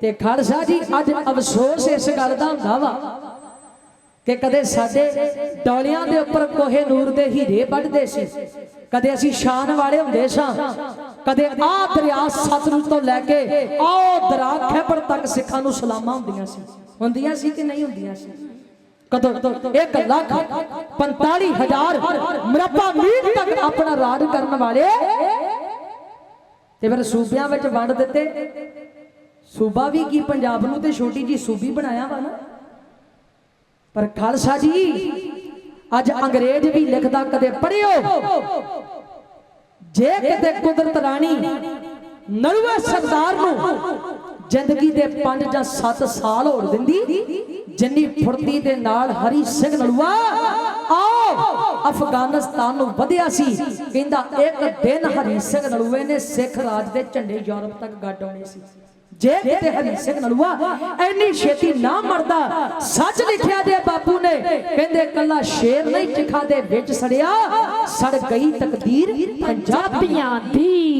ਤੇ ਖਾਲਸਾ ਜੀ, ਅੱਜ ਅਫਸੋਸ ਇਸ ਗੱਲ ਦਾ ਹੁੰਦਾ ਵਾ ਕਿ ਕਦੇ ਸਾਡੇ ਡੋਲਿਆਂ ਦੇ ਉੱਪਰ ਕੋਹੇ ਨੂਰ ਦੇ ਹੀਰੇ ਵੱਢਦੇ ਸੀ। ਕਦੇ ਅਸੀਂ ਸ਼ਾਨ ਵਾਲੇ ਹੁੰਦੇ ਸਾਂ। ਕਦੇ ਆਹ ਦਰਿਆ ਸਤਲੁਜ ਤੋਂ ਲੈ ਕੇ ਆਹ ਦਰਾ ਖੈਬਰ ਤੱਕ ਸਿੱਖਾਂ ਨੂੰ ਸਲਾਮਾਂ ਹੁੰਦੀਆਂ ਸੀ। ਹੁੰਦੀਆਂ ਸੀ ਕਿ ਨਹੀਂ ਹੁੰਦੀਆਂ ਸੀ? ਕਦੋਂ? 1 ਲੱਖ 45 ਹਜ਼ਾਰ ਮਰਬਾ ਮੀਲ ਤੱਕ ਆਪਣਾ ਰਾਜ ਕਰਨ ਵਾਲੇ ਤੇ ਫਿਰ ਸੂਬਿਆਂ ਵਿੱਚ ਵੰਡ ਦਿੱਤੇ। ਸੂਬਾ ਵੀ ਕੀ ਪੰਜਾਬ ਨੂੰ ਤੇ ਛੋਟੀ ਜੀ ਸੂਬੀ ਬਣਾਇਆ ਵਾ ਨਾ? ਪਰ ਖਾਲਸਾ ਜੀ, ਅੱਜ ਅੰਗਰੇਜ਼ ਵੀ ਲਿਖਦਾ ਕਦੇ ਪੜਿਓ ਜੇ ਕਿਤੇ ਕੁਦਰਤ ਰਾਣੀ ਨਲੂਏ ਸਰਦਾਰ ਨੂੰ ਜ਼ਿੰਦਗੀ ਦੇ 5 ਜਾਂ 7 ਸਾਲ ਹੋਰ ਦਿੰਦੀ, ਜਿੰਨੀ ਫੁਰਤੀ ਦੇ ਨਾਲ ਹਰੀ ਸਿੰਘ ਨਲੂਆ ਆਓ ਅਫਗਾਨਿਸਤਾਨ ਨੂੰ ਵਧਿਆ ਸੀ। ਕਹਿੰਦਾ ਇੱਕ ਦਿਨ ਹਰੀ ਸਿੰਘ ਨਲੂਏ ਨੇ ਸਿੱਖ ਰਾਜ ਦੇ ਝੰਡੇ ਯੂਰਪ ਤੱਕ ਗੱਡ ਆਉਣੇ ਸੀ। ਜੇ ਕਿਤੇ ਹਰੀ ਸਿੰਘ ਨਲੂਆ ਐਨੀ ਛੇਤੀ ਨਾ ਮਰਦਾ। ਸੱਚ ਲਿਖਿਆ ਦੇ ਬਾਪੂ ਨੇ, ਕਹਿੰਦੇ ਕੱਲਾ ਸ਼ੇਰ ਨਹੀਂ ਚਿਖਾ ਦੇ ਵਿੱਚ ਸੜਿਆ, ਸੜ ਗਈ ਤਕਦੀਰ ਪੰਜਾਬੀਆਂ ਦੀ।